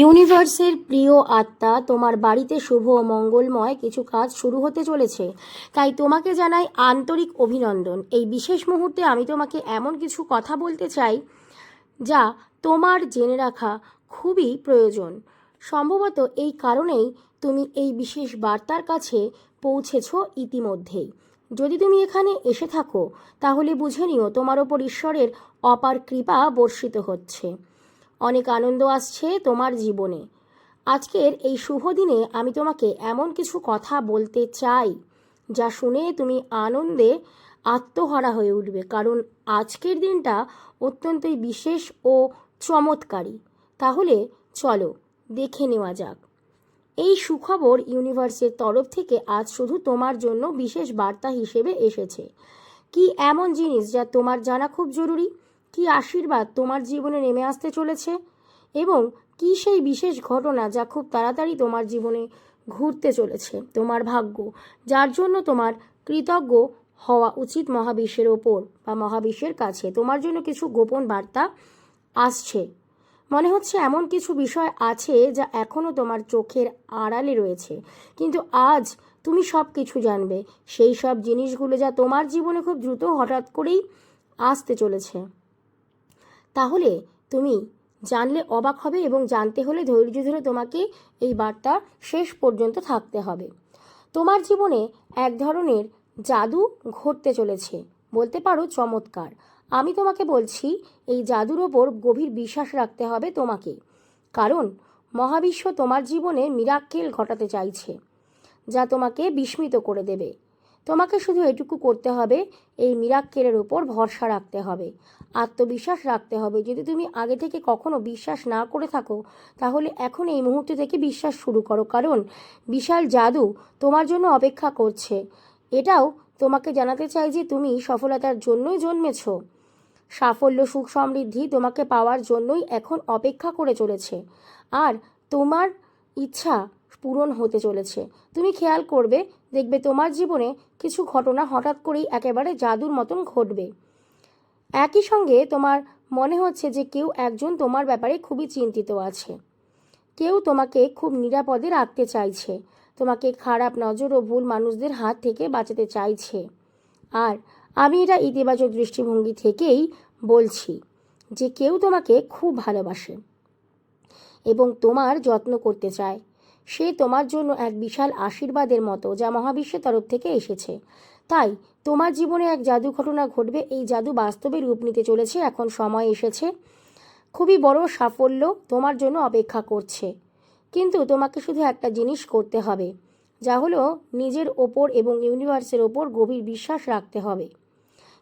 ইউনিভার্সের প্রিয় আত্মা, তোমার বাড়িতে শুভ মঙ্গলময় কিছু কাজ শুরু হতে চলেছে, তাই তোমাকে জানাই আন্তরিক অভিনন্দন। এই বিশেষ মুহূর্তে আমি তোমাকে এমন কিছু কথা বলতে চাই, যা তোমার জেনে রাখা খুবই প্রয়োজন। সম্ভবত এই কারণেই তুমি এই বিশেষ বার্তার কাছে পৌঁছেছ ইতিমধ্যেই। যদি তুমি এখানে এসে থাকো, তাহলে বুঝে নিও তোমার ওপর ঈশ্বরের অপার কৃপা বর্ষিত হচ্ছে। অনেক আনন্দ আসছে তোমার জীবনে। আজকের এই শুভ দিনে আমি তোমাকে এমন কিছু কথা বলতে চাই, যা শুনে তুমি আনন্দে আত্মহারা হয়ে উঠবে, কারণ আজকের দিনটা অত্যন্তই বিশেষ ও চমৎকারী। তাহলে চলো দেখে নেওয়া যাক। এই সুখবর ইউনিভার্সের তরফ থেকে আজ শুধু তোমার জন্য বিশেষ বার্তা হিসেবে এসেছে। কি এমন জিনিস যা তোমার জানা খুব জরুরি? কি আশীর্বাদ তোমার জীবনে নেমে আসতে চলেছে? এবং কি সেই বিশেষ ঘটনা যা খুব তাড়াতাড়ি তোমার জীবনে ঘুরতে চলেছে, তোমার ভাগ্য, যার জন্য তোমার কৃতজ্ঞ হওয়া উচিত মহাবিশ্বের ওপর বা মহাবিশ্বের কাছে? তোমার জন্য কিছু গোপন বার্তা আসছে। মনে হচ্ছে এমন কিছু বিষয় আছে যা এখনও তোমার চোখের আড়ালে রয়েছে। কিন্তু আজ তুমি সব কিছু জানবে। সেই সব জিনিসগুলো যা তোমার জীবনে খুব দ্রুত হঠাৎ করেই আসতে চলেছে। তাহলে তুমি জানলে অবাক হবে এবং জানতে হলে ধৈর্য ধরে তোমাকে এই বার্তা শেষ পর্যন্ত থাকতে হবে। তোমার জীবনে এক ধরনের জাদু ঘটতে চলেছে। বলতে পারো চমৎকার। আমি তোমাকে বলছি, এই জাদুর ওপর গভীর বিশ্বাস রাখতে হবে তোমাকে। কারণ মহাবিশ্ব তোমার জীবনে মিরাক্কেল ঘটাতে চাইছে, যা তোমাকে বিস্মিত করে দেবে। তোমাকে শুধু এটুকু করতে হবে, এই মিরাক্কেলের ওপর ভরসা রাখতে হবে, আত্মবিশ্বাস রাখতে হবে। যদি তুমি আগে থেকে কখনো বিশ্বাস না করে থাকো, তাহলে এখন এই মুহূর্তে থেকে বিশ্বাস শুরু করো। কারণ বিশাল জাদু তোমার জন্য অপেক্ষা করছে। এটাও তোমাকে জানাতে চাই যে তুমি সফলতার জন্যই জন্মেছো। সাফল্য, সুখ সমৃদ্ধি তোমাকে পাওয়ার জন্যই এখন অপেক্ষা করে চলেছে। আর তোমার ইচ্ছা পূরণ হতে চলেছে। তুমি খেয়াল করবে, দেখবে তোমার জীবনে কিছু ঘটনা হঠাৎ করেই একেবারে জাদুর মতন ঘটবে। একই সঙ্গে তোমার মনে হচ্ছে যে কেউ একজন তোমার ব্যাপারে খুবই চিন্তিত আছে। কেউ তোমাকে খুব নিরাপদে রাখতে চাইছে। তোমাকে খারাপ নজর ও ভুল মানুষদের হাত থেকে বাঁচাতে চাইছে। আর আমি এটা ইতিবাচক দৃষ্টিভঙ্গি থেকেই বলছি যে কেউ তোমাকে খুব ভালোবাসে এবং তোমার যত্ন করতে চায়। সে তোমার জন্য এক বিশাল আশীর্বাদের মতো যা মহাবিশ্বের তরফ থেকে এসেছে। তাই তোমার জীবনে এক জাদু ঘটনা ঘটবে, এই জাদু বাস্তবে রূপ নিতে চলেছে, এখন সময় এসেছে। খুবই বড় সাফল্য তোমার জন্য অপেক্ষা করছে। কিন্তু তোমাকে শুধু একটা জিনিস করতে হবে, যা হলো নিজের ওপর এবং ইউনিভার্সের ওপর গভীর বিশ্বাস রাখতে হবে।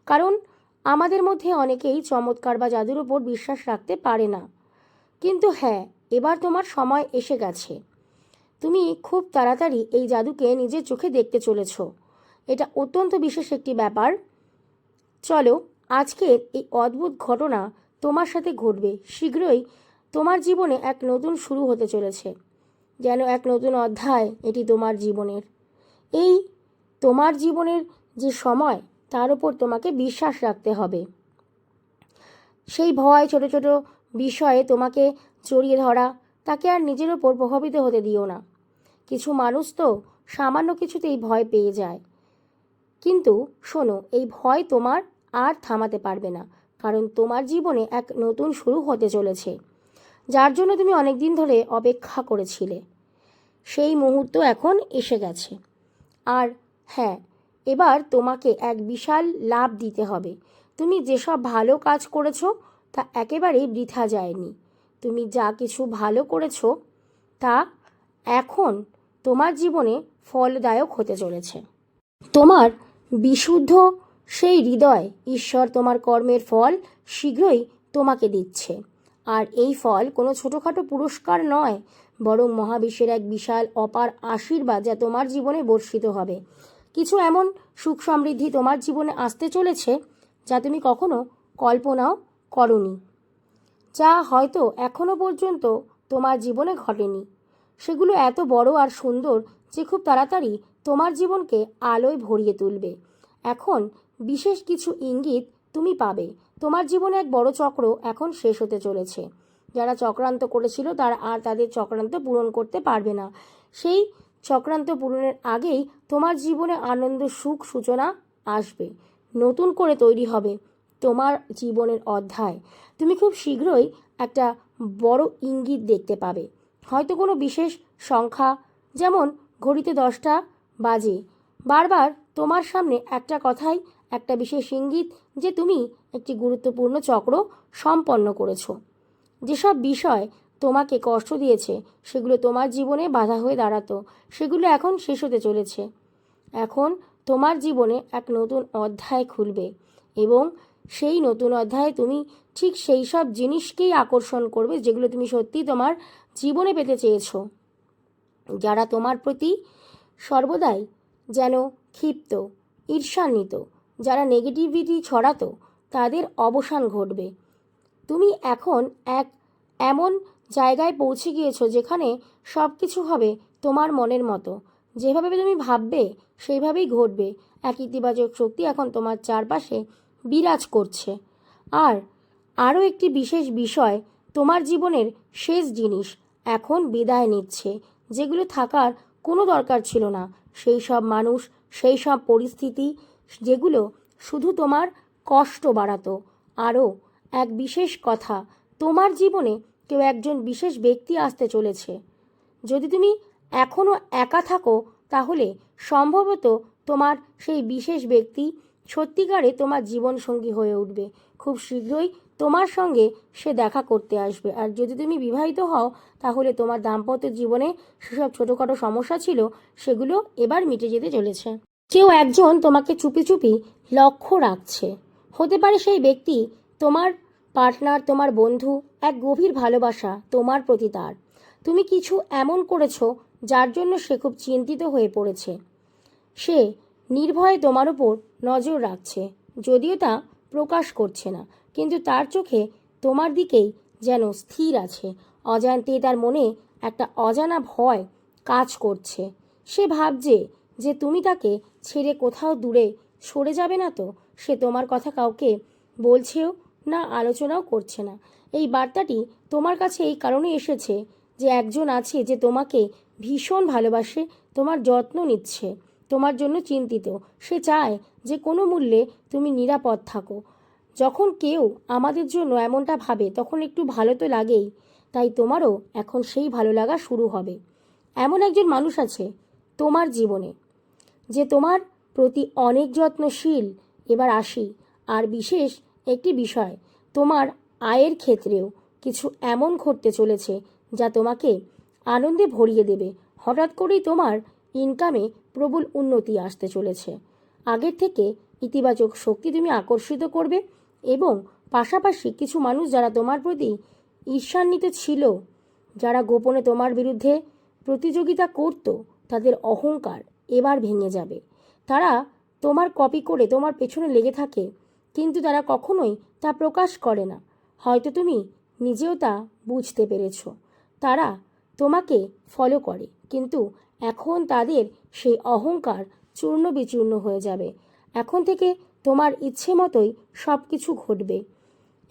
কারণ আমাদের মধ্যে অনেকেই চমৎকার বা জাদুর ওপর বিশ্বাস রাখতে পারে না। কিন্তু হ্যাঁ এবার তোমার সময় এসে গেছে। তুমি খুব তাড়াতাড়ি এই জাদুকে নিজের চোখে দেখতে চলেছ। এটা অত্যন্ত বিশেষ একটি ব্যাপার। চলো আজকের এই অদ্ভুত ঘটনা তোমার সাথে ঘটবে। শীঘ্রই তোমার জীবনে এক নতুন শুরু হতে চলেছে। যেন এক নতুন অধ্যায় এটি তোমার জীবনের। এই তোমার জীবনের যে সময়, তার উপর তোমাকে বিশ্বাস রাখতে হবে। সেই ভয়, ছোট ছোট বিষয়ে তোমাকে জড়িয়ে ধরা তাকে আর নিজের ওপর প্রভাবিত হতে দিও না। কিছু মানুষ তো সামান্য কিছুতেই ভয় পেয়ে যায়। কিন্তু শোনো, এই ভয় তোমার আর থামাতে পারবে না, কারণ তোমার জীবনে এক নতুন শুরু হতে চলেছে, যার জন্য তুমি অনেক দিন ধরে অপেক্ষা করেছিলে। সেই মুহূর্ত এখন এসে গেছে। আর হ্যাঁ এবার তোমাকে এক বিশাল লাভ দিতে হবে। তুমি যেসব ভালো কাজ করেছ, তা একেবারেই বৃথা যায়নি। তুমি যা কিছু ভালো করেছ, তা এখন তোমার জীবনে ফলদায়ক হতে চলেছে। তোমার বিশুদ্ধ সেই হৃদয় ঈশ্বর তোমার কর্মের ফল শীঘ্রই তোমাকে দিচ্ছে। আর এই ফল কোনো ছোটোখাটো পুরস্কার নয়, বরং মহাবিশ্বের এক বিশাল অপার আশীর্বাদ যা তোমার জীবনে বর্ষিত হবে। কিছু এমন সুখ সমৃদ্ধি তোমার জীবনে আসতে চলেছে যা তুমি কখনো কল্পনাও করনি। যা হয়তো এখনও পর্যন্ত তোমার জীবনে ঘটেনি। সেগুলো এত বড় আর সুন্দর যে খুব তাড়াতাড়ি তোমার জীবনকে আলোয় ভরিয়ে তুলবে। এখন বিশেষ কিছু ইঙ্গিত তুমি পাবে। তোমার জীবনে এক বড় চক্র এখন শেষ হতে চলেছে। যারা চক্রান্ত করেছিল তারা আর তাদের চক্রান্ত পূরণ করতে পারবে না। সেই চক্রান্ত পূরণের আগেই তোমার জীবনে আনন্দ, সুখ, সূচনা আসবে। নতুন করে তৈরি হবে। তোমার জীবনের অধ্যায়। তুমি খুব শীঘ্রই একটা বড় ইঙ্গিত দেখতে পাবে। হয়তো কোনো বিশেষ সংখ্যা, যেমন ঘড়িতে দশটা বাজে। বারবার তোমার সামনে একটা কথাই, একটা বিশেষ ইঙ্গিত যে তুমি একটি গুরুত্বপূর্ণ চক্র সম্পন্ন করেছ। যেসব বিষয় তোমাকে কষ্ট দিয়েছে, সেগুলো তোমার জীবনে বাধা হয়ে দাঁড়াতো। সেগুলো এখন শেষ হতে চলেছে। এখন তোমার জীবনে এক নতুন অধ্যায় খুলবে এবং সেই নতুন অধ্যায়ে তুমি ঠিক সেই সব জিনিসকেই আকর্ষণ করবে যেগুলো তুমি সত্যি তোমার জীবনে পেতে চেয়েছো। যারা তোমার প্রতি সর্বদাই যেন ক্ষিপ্ত, ঈর্ষান্বিত, যারা নেগেটিভিটি ছড়াতো, তাদের অবসান ঘটবে। তুমি এখন এক এমন জায়গায় পৌঁছে গিয়েছো যেখানে সব কিছু হবে তোমার মনের মতো। যেভাবে তুমি ভাববে, সেইভাবেই ঘটবে। এক ইতিবাচক শক্তি এখন তোমার চারপাশে বিরাজ করছে। আর আরও একটি বিশেষ বিষয়, তোমার জীবনের শেষ জিনিস এখন বিদায় নিচ্ছে, যেগুলো থাকার কোনো দরকার ছিল না। সেই সব মানুষ, সেই সব পরিস্থিতি, যেগুলো শুধু তোমার কষ্ট বাড়াতো। আরও এক বিশেষ কথা, তোমার জীবনে কেউ একজন বিশেষ ব্যক্তি আসতে চলেছে। যদি তুমি এখনও একা থাকো, তাহলে সম্ভবত তোমার সেই বিশেষ ব্যক্তি সত্যিকারে তোমার জীবনসঙ্গী হয়ে উঠবে। খুব শীঘ্রই তোমার সঙ্গে সে দেখা করতে আসবে। আর যদি তুমি বিবাহিত হও, তাহলে তোমার দাম্পত্য জীবনে সেসব ছোটোখাটো সমস্যা ছিল, সেগুলো এবার মিটে যেতে চলেছে। কেউ একজন তোমাকে চুপি চুপি লক্ষ্য রাখছে। হতে পারে সেই ব্যক্তি তোমার পার্টনার, তোমার বন্ধু, এক গভীর ভালোবাসা তোমার প্রতি তার। তুমি কিছু এমন করেছ যার জন্য সে খুব চিন্তিত হয়ে পড়েছে। সে নির্ভয়ে তোমার উপর নজর রাখছে। যদিও তা প্রকাশ করছে না, কিন্তু তার চোখে তোমার দিকেই যেন স্থির আছে। অজান্তে তার মনে একটা অজানা ভয় কাজ করছে। সে ভাবছে যে তুমি তাকে ছেড়ে কোথাও দূরে সরে যাবে না তো? সে তোমার কথা কাউকে বলছেও না, আলোচনাও করছে না। এই বার্তাটি তোমার কাছে এই কারণে এসেছে যে একজন আছে যে তোমাকে ভীষণ ভালোবাসে, তোমার যত্ন নিচ্ছে। তোমার জন্য চিন্তিত। সে চায় যে কোনো মূল্যে তুমি নিরাপদ থাকো। যখন কেউ আমাদের জন্য এমনটা ভাবে, তখন একটু ভালো তো লাগেই, তাই তোমারও এখন সেই ভালো লাগা শুরু হবে। এমন একজন মানুষ আছে তোমার জীবনে, যে তোমার প্রতি অনেক যত্নশীল। এবার আসি, আর বিশেষ একটি বিষয়, তোমার আয়ের ক্ষেত্রেও কিছু এমন ঘটতে চলেছে যা তোমাকে আনন্দে ভরিয়ে দেবে। হঠাৎ করেই তোমার ইনকামে প্রবল উন্নতি আসতে চলেছে। আগের থেকে ইতিবাচক শক্তি তুমি আকর্ষিত করবে এবং পাশাপাশি কিছু মানুষ যারা তোমার প্রতি ঈর্ষান্বিত ছিল, যারা গোপনে তোমার বিরুদ্ধে প্রতিযোগিতা করত, তাদের অহংকার এবার ভেঙে যাবে। তারা তোমার কপি করে তোমার পেছনে লেগে থাকে, কিন্তু তারা কখনোই তা প্রকাশ করে না। হয়তো তুমি নিজেও তা বুঝতে পেরেছ। তারা তোমাকে ফলো করে, কিন্তু এখন তাদের সেই অহংকার চূর্ণ বিচূর্ণ হয়ে যাবে। এখন থেকে তোমার ইচ্ছে মতোই সব কিছু ঘটবে।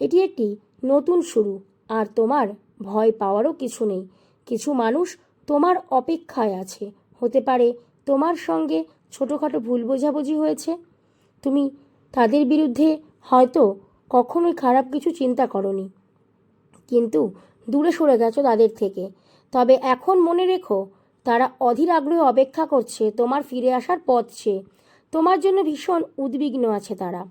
এটি একটি নতুন শুরু, আর তোমার ভয় পাওয়ারও কিছু নেই। কিছু মানুষ তোমার অপেক্ষায় আছে। হতে পারে তোমার সঙ্গে ছোটোখাটো ভুল বোঝাবুঝি হয়েছে। তুমি তাদের বিরুদ্ধে হয়তো কখনোই খারাপ কিছু চিন্তা করনি। কিন্তু দূরে সরে গেছো তাদের থেকে। তবে এখন মনে রেখো তারা অধীর আগ্রহে অপেক্ষা করছে, তোমার ফিরে আসার পথ চেয়ে তোমার জন্য ভীষণ উদ্বিগ্ন আছে তারা।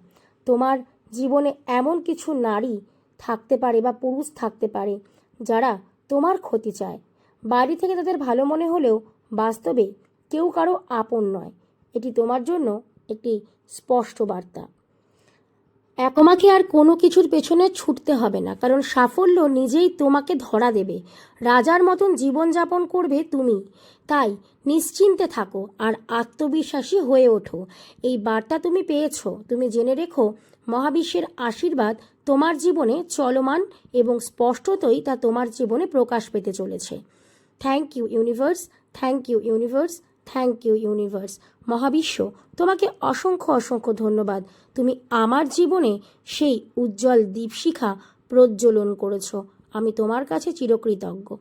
তোমার জীবনে এমন কিছু নারী থাকতে পারে বা পুরুষ থাকতে পারে, যারা তোমার ক্ষতি চায়। বাড়ি থেকে তাদের ভালো মনে হলেও বাস্তবে কেউ কারও আপন নয়। এটি তোমার জন্য একটি স্পষ্ট বার্তা। তোমাকে আর কোনো কিছুর পেছনে ছুটতে হবে না, কারণ সাফল্য নিজেই তোমাকে ধরা দেবে। রাজার মতন জীবনযাপন করবে তুমি। তাই নিশ্চিন্তে থাকো আর আত্মবিশ্বাসী হয়ে ওঠো। এই বার্তা তুমি পেয়েছ। তুমি জেনে রেখো, মহাবিশ্বের আশীর্বাদ তোমার জীবনে চলমান এবং স্পষ্টতই তা তোমার জীবনে প্রকাশ পেতে চলেছে। Thank you universe thank you universe thank you universe মহাবিশ্ব, তোমাকে অসংখ্য অসংখ্য ধন্যবাদ। তুমি আমার জীবনে সেই উজ্জ্বল দীপশিখা প্রজ্বলন করেছ। আমি তোমার কাছে চিরকৃতজ্ঞ।